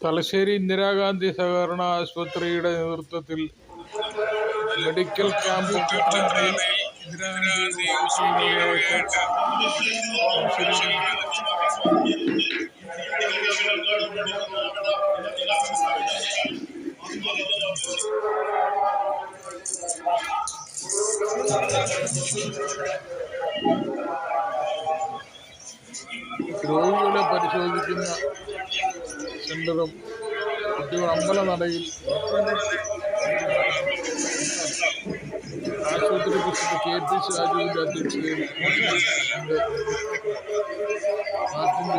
തലശ്ശേരി ഇന്ദിരാഗാന്ധി സഹകരണ ആശുപത്രിയുടെ നേതൃത്വത്തിൽ മെഡിക്കൽ ക്യാമ്പ് രോഗികളെ പരിശോധിക്കുന്ന സെന്ററും കുട്ടികൾ അമ്പല നടയിൽ ആശുപത്രി പ്രസിഡന്റ് കെ പി ഷാജുവിന്റെ അധ്യക്ഷതയിൽ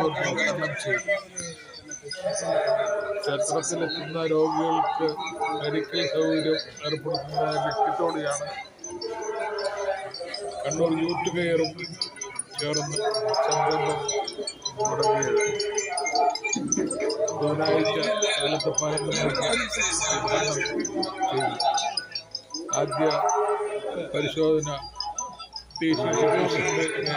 ഉദ്ഘാടനം ചെയ്തു. ക്ഷേത്രത്തിലെത്തുന്ന രോഗികൾക്ക് മെഡിക്കൽ സൗകര്യം ഏർപ്പെടുത്തുന്ന ലക്ഷ്യത്തോടെയാണ് കണ്ണൂർ യൂത്ത് കെയറും ചേർന്ന് സംരംഭം തുടങ്ങിയത് ആദ്യ പരിശോധന ടി സി സുരേഷിനെ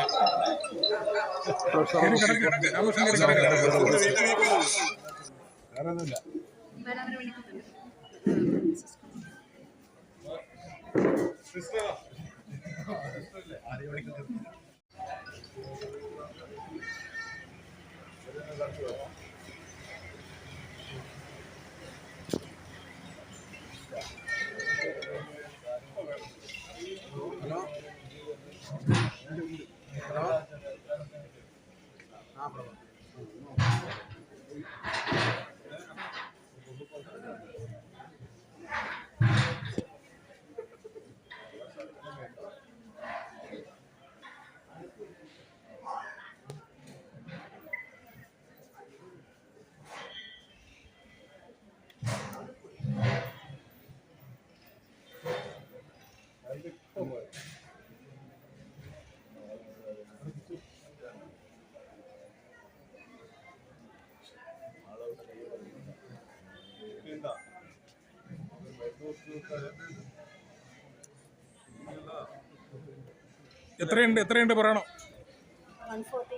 എത്രയുണ്ട് എത്രയുണ്ട് പറയണം? വൺ ഫോർട്ടി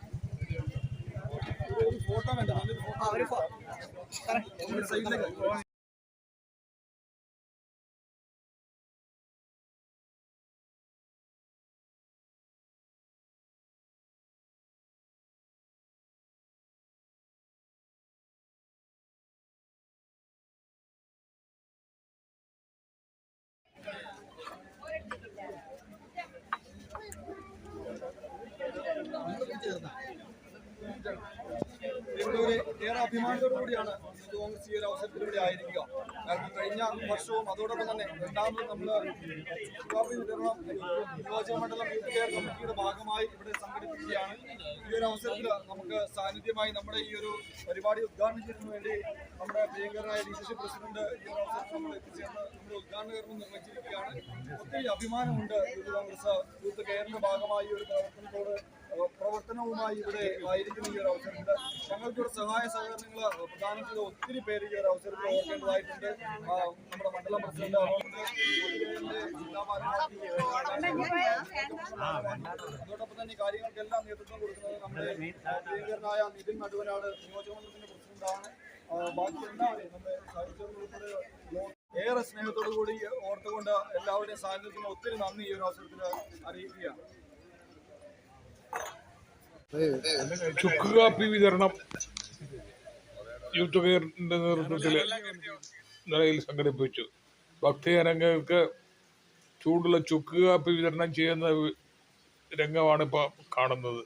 ഇവിടെ ബാക്കി എല്ലാവരും ഉണ്ട് ഉണ്ട് ഇവിടെ കുറച്ച് സാറ് ഏറെ അഭിമാനത്തോടുകൂടിയാണ് കോൺഗ്രസ് ഈ ഒരു അവസരത്തിലൂടെ ആയിരിക്കുക. കാരണം കഴിഞ്ഞ വർഷവും അതോടൊപ്പം തന്നെ രണ്ടാമത് നമ്മൾ വിതരണം നിയോജക മണ്ഡലം യൂത്ത് കമ്മിറ്റിയുടെ ഭാഗമായി ഇവിടെ സംഘടിപ്പിക്കുകയാണ്. ഒരു അവസരത്തിൽ നമുക്ക് സാന്നിധ്യമായി നമ്മുടെ ഈ ഒരു പരിപാടി ഉദ്ഘാടനം ചെയ്യുന്നതിന് വേണ്ടി നമ്മുടെ പ്രിയങ്കരനായ ഡി സി സി പ്രസിഡന്റ് ഈ ഒരു അവസരത്തിൽ നമ്മൾ എത്തിച്ചേർന്ന് നമ്മുടെ ഉദ്ഘാടന കർമ്മം നിർവഹിച്ചിരിക്കുകയാണ്. ഒത്തിരി അഭിമാനമുണ്ട് യൂത്ത് കോൺഗ്രസ് യൂത്ത് കെയറിന്റെ ഭാഗമായി ഒരു പ്രവർത്തനത്തോട് പ്രവർത്തനവുമായി ഇവിടെ ആയിരിക്കുന്ന ഈ ഒരു അവസരത്തിൽ ഞങ്ങൾക്കൊരു സഹായ സഹകരണങ്ങൾ പ്രധാനപ്പെട്ട ഒത്തിരി പേര് ഈ ഒരു അവസരത്തിൽ ഓർക്കേണ്ടതായിട്ടുണ്ട്. നമ്മുടെ മണ്ഡലം പ്രസിഡന്റ് ഏറെ സ്നേഹത്തോടു കൂടി ഓർത്തുകൊണ്ട് എല്ലാവരുടെയും സാന്നിധ്യത്തിന് ഒത്തിരി നന്ദി ഈ ഒരു അവസരത്തിൽ അറിയിക്കുകയാണ്. ചുക്ക് കാപ്പി വിതരണം യൂത്ത് കെയറിന്റെ നേതൃത്വത്തിൽ നിലയിൽ സംഘടിപ്പിച്ചു. ഭക്തജനങ്ങൾക്ക് ചൂടുള്ള ചുക്ക് കാപ്പി വിതരണം ചെയ്യുന്ന രംഗമാണ് ഇപ്പോൾ കാണുന്നത്.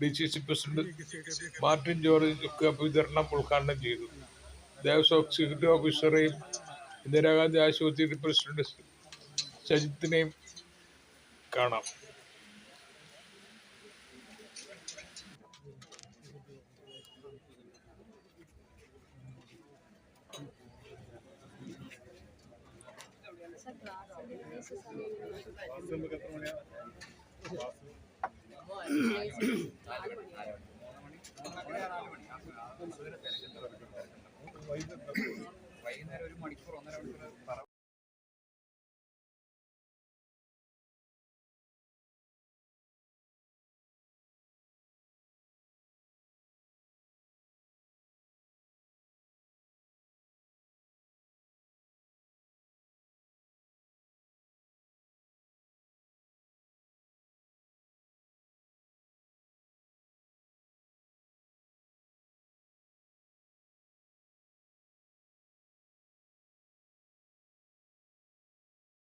D C C president Martin George ചുക്ക് കാപ്പി വിതരണം ഉദ്ഘാടനം ചെയ്തു. ദേവസ്വം എക്സിക്യൂട്ടീവ് ഓഫീസറെയും ഇന്ദിരാഗാന്ധി ആശുപത്രി പ്രസിഡന്റ് സജിത്തിനെയും കാണാം. വൈകുന്നേരം ഒരു മണിക്കൂർ ഒന്നര മണിക്കൂർ